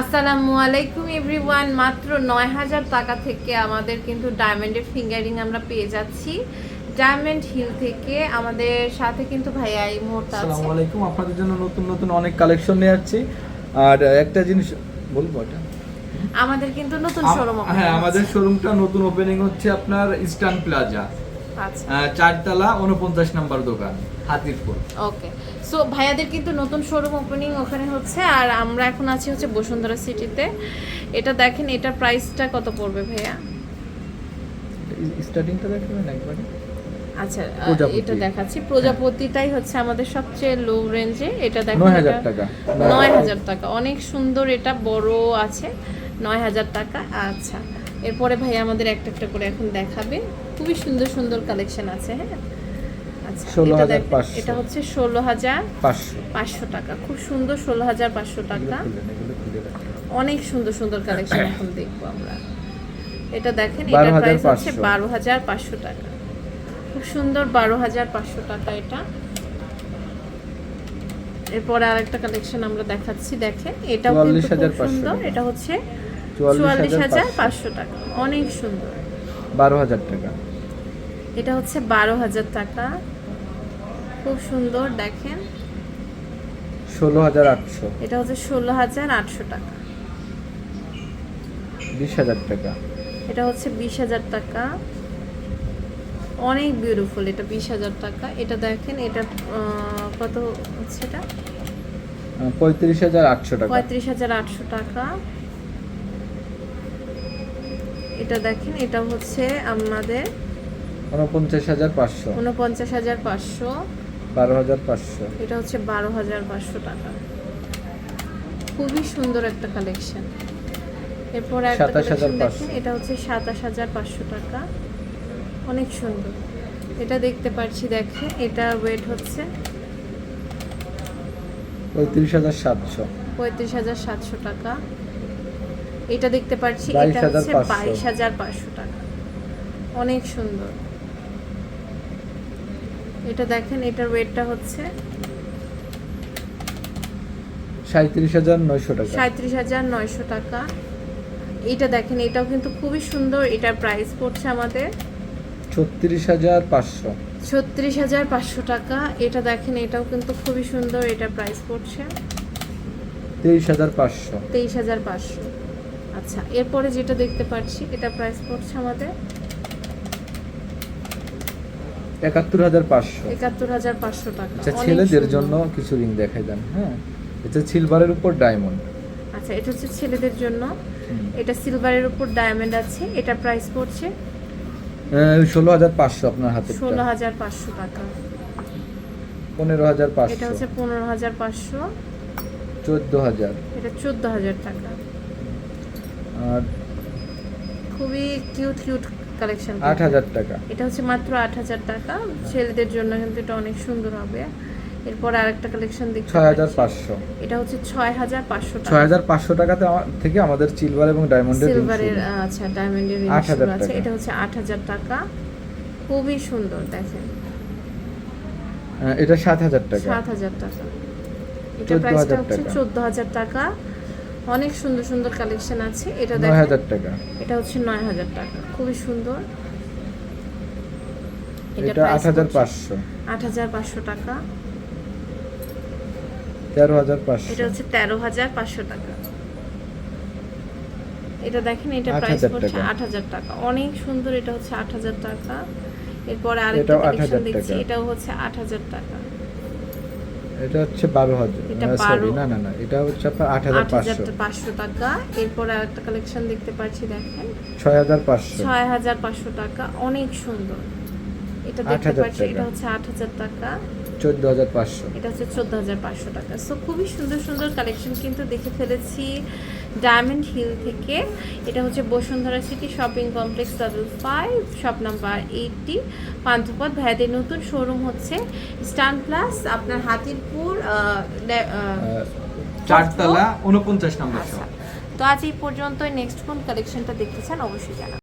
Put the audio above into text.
আসসালামু আলাইকুম এভরিওয়ান মাত্র নয় হাজার টাকা থেকে আমাদের কিন্তু ডায়মন্ডের ফিঙ্গারিং আমরা পেয়ে যাচ্ছি। ডায়মন্ড হিল থেকে আমাদের সাথে কিন্তু ভাইয়া এই মুহূর্তে আছে। আসসালামু আলাইকুম আপনাদের জন্য নতুন নতুন অনেক কালেকশন নিয়ে যাচ্ছি আর একটা জিনিস বলব এটা? আমাদের কিন্তু নতুন শোরুম হ্যাঁ আমাদের শোরুমটা নতুন ওপেনিং হচ্ছে আপনার ইস্টার্ন প্লাজা চারতলা উনপঞ্চাশ নাম্বার দোকান হাতিরপুর। ওকে। সো ভাইয়াদের কিন্তু নতুন শোরুম ওপেনিং ওখানে হচ্ছে আর আমরা এখন আছি হচ্ছে বসুন্ধরা সিটিতে এটা দেখেন এটার প্রাইসটা কত পড়বে ভাইয়া? স্টার্টিংটা দেখবেন একবারে। আচ্ছা এটা দেখাচ্ছি। প্রজাপতিটাই হচ্ছে আমাদের সবচেয়ে লো রেঞ্জে এটা দেখুন নয় হাজার এটা- টাকা। নয় হাজার টাকা। অনেক সুন্দর এটা বড় আছে। নয় হাজার টাকা। আচ্ছা। এরপরে ভাই আমাদের একটা একটা করে এখন দেখাবে। খুবই সুন্দর সুন্দর কালেকশন আছে হ্যাঁ? আচ্ছা 16,500 এটা হচ্ছে ষোলো হাজার পাঁচশো। টাকা। খুব সুন্দর ষোলো হাজার পাঁচশো টাকা। অনেক সুন্দর সুন্দর কালেকশন এখন দেখব আমরা। এটা দেখেন এটার প্রাইস হচ্ছে বারো হাজার পাঁচশো টাকা। খুব সুন্দর বারো হাজার পাঁচশো টাকা এটা। এরপরে আরেকটা কালেকশন আমরা দেখাচ্ছি দেখেন। এটাও কিন্তু খুব 44,500 সুন্দর। এটা হচ্ছে চুয়াল্লিশ হাজার পাঁচশো টাকা। অনেক সুন্দর। বারো হাজার টাকা। এটা হচ্ছে বারো হাজার টাকা। খুব সুন্দর দেখেন। ষোলো হাজার আটশো। এটা হচ্ছে ষোলো হাজার আটশো টাকা। বিশ হাজার টাকা। এটা হচ্ছে বিশ হাজার টাকা। অনেক বিউটিফুল এটা বিশ হাজার টাকা। এটা দেখেন এটা কত হচ্ছে এটা? পঁয়ত্রিশ হাজার আটশো টাকা। পঁয়ত্রিশ হাজার আটশো টাকা। এটা দেখেন এটা হচ্ছে আমাদের উনপঞ্চাশ হাজার পাঁচশো। উনপঞ্চাশ হাজার পাঁচশো। বারো হাজার পাঁচশো। এটা হচ্ছে বারো হাজার পাঁচশো টাকা। খুবই সুন্দর একটা কালেকশন। এরপরে একটা কালেকশন দেখেন এটা হচ্ছে সাতাশ হাজার পাঁচশো টাকা। অনেক সুন্দর। এটা দেখতে পাচ্ছি দেখেন এটা ওয়েট হচ্ছে পঁয়ত্রিশ হাজার সাতশো। পঁয়ত্রিশ হাজার সাতশো টাকা। এটা দেখতে পাচ্ছি এটা হচ্ছে বাইশ হাজার পাঁচশো। টাকা। অনেক সুন্দর। এটা দেখেন এটার ওয়েটটা হচ্ছে সাঁত্রিশ হাজার নয়শো টাকা। সাঁত্রিশ হাজার নয়শো টাকা। এটা দেখেন এটাও কিন্তু খুবই সুন্দর এটার প্রাইস পড়ছে আমাদের ছত্রিশ হাজার পাঁচশো। ছত্রিশ হাজার পাঁচশো টাকা। এটা দেখেন এটাও কিন্তু খুবই সুন্দর এটার প্রাইস পড়ছে তেইশ হাজার পাঁচশো। তেইশ হাজার পাঁচশো। আচ্ছা এরপরে যেটা দেখতে পাচ্ছি এটা প্রাইস পড়ছে আমাদের একাত্তর হাজার পাঁচশো। একাত্তর হাজার পাঁচশো টাকা। আচ্ছা ছেলেদের জন্য কিছু রিং দেখাই দেন হ্যাঁ? এটা সিলভারের উপর ডায়মন্ড আচ্ছা এটা হচ্ছে ছেলেদের জন্য। এটা সিলভারের উপর ডায়মন্ড আছে। এটা প্রাইস পড়ছে ষোলো হাজার পাঁচশো আপনার হাতে। ষোলো হাজার পাঁচশো টাকা। পনেরো হাজার এটা হচ্ছে পনেরো হাজার পাঁচশো। চোদ্দ হাজার। এটা চোদ্দ হাজার টাকা। আর খুবই কিউট কিউট কালেকশন আট হাজার টাকা। এটা হচ্ছে মাত্র আট হাজার টাকা। ছেলেদের জন্য কিন্তু এটা অনেক সুন্দর হবে। এরপর আরেকটা কালেকশন দেখতে ছয় হাজার পাঁচশো। এটা হচ্ছে ছয় হাজার পাঁচশো টাকা। ছয় হাজার পাঁচশো টাকাতে থেকে আমাদের সিলভার এবং ডায়মন্ডের সিলভারের আচ্ছা ডায়মন্ডের 8,000 আছে। এটা হচ্ছে আট হাজার টাকা। খুবই সুন্দর দেখেন। আহ, এটা সাত হাজার টাকা। সাত হাজার টাকা। এটা প্রাইসটা হচ্ছে। চোদ্দ হাজার টাকা। অনেক সুন্দর সুন্দর কালেকশন আছে। এটা নয় দেখেন হাজার টাকা। এটা হচ্ছে নয় হাজার টাকা। খুবই সুন্দর। এটা আট হাজার পাঁচশো। আট হাজার পাঁচশো টাকা। তেরো হাজার পাঁচশো। এটা হচ্ছে তেরো হাজার পাঁচশো টাকা। এটা দেখেন এটা প্রাইস পড়ছে টাকা। আট হাজার টাকা। অনেক সুন্দর এটা হচ্ছে আট হাজার টাকা। এরপরে আরেকটা কালেকশন দেখছি এটাও হচ্ছে আট হাজার টাকা। এটা হচ্ছে বারো হাজার। সরি না না না এটা হচ্ছে আপনার আট হাজার পাঁচশো। পাঁচশো টাকা। এরপর আরেকটা কালেকশন দেখতে পাচ্ছি দেখেন। ছয় হাজার পাঁচশো। ছয় হাজার পাঁচশো টাকা অনেক সুন্দর। এটা দেখতে পাচ্ছি এটা হচ্ছে আট হাজার টাকা। চোদ্দ হাজার পাঁচশো। এটা হচ্ছে চোদ্দ হাজার পাঁচশো টাকা। সো খুবই সুন্দর সুন্দর কালেকশন কিন্তু দেখে ফেলেছি ডায়মন্ড হিল থেকে। এটা হচ্ছে Bashundhara city shopping complex double five shop number eighty Panthapath. ভাইয়াদের নতুন শোরুম হচ্ছে স্টান প্লাস আপনার হাতিরপুর চারতলা উনপঞ্চাশ নম্বর আচ্ছা। তো আজ এই পর্যন্ত নেক্সট কোন কালেকশনটা দেখতে চান অবশ্যই জানাবেন।